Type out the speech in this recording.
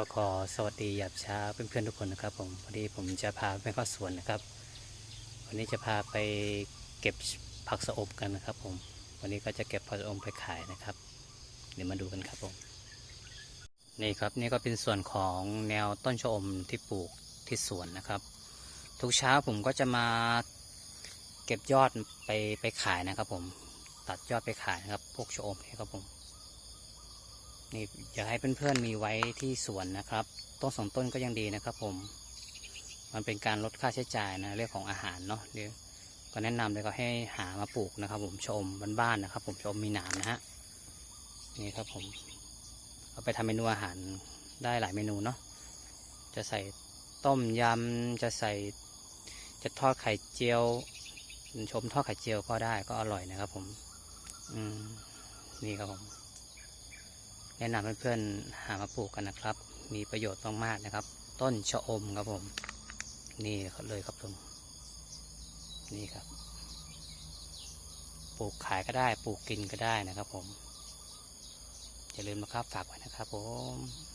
ก็ขอสวัสดีหยาบเช้าเพื่อนๆทุกคนนะครับผมพอดีผมจะพาไปเข้าสวนนะครับ วันนี้จะพาไปเก็บผักสะอมกันนะครับ ผม วันนี้ก็จะเก็บผักสะอมไปขายนะครับ เดี๋ยวมาดูกันครับผมนี่ครับนี่ก็เป็นส่วนของแนวต้นชะอมที่ปลูกที่สวนนะครับ ทุกเช้าผมก็จะมาเก็บยอดไปไปขายนะครับ ผมตัดยอดไปขายนะครับพวกชะอมนี่ครับผม นี่อยากให้เพื่อนๆมีไว้ที่สวนนะครับ ต้นสองต้นก็ยังดีนะครับผม มันเป็นการลดค่าใช้จ่ายนะเรื่องของอาหารเนาะเดี๋ยวก็แนะนำเลยก็ให้หามาปลูกนะครับ ผมชมบ้านๆนะครับ ผมชมมีหนามนะฮะนี่ครับผม เอาไปทำเมนูอาหารได้หลายเมนูเนาะจะใส่ต้มยำจะใส่จะทอดไข่เจียว ชมทอดไข่เจียวก็ได้ก็อร่อยนะครับ ผม อืมนี่ครับผม แนะนำเพื่อนๆหามาปลูกกันนะครับ มีประโยชน์มากๆนะครับ ต้นชะอมครับผม นี่เลยครับผมนี่ครับ ปลูกขายก็ได้ ปลูกกินก็ได้นะครับผมอย่าลืมนะครับฝากไว้นะครับผม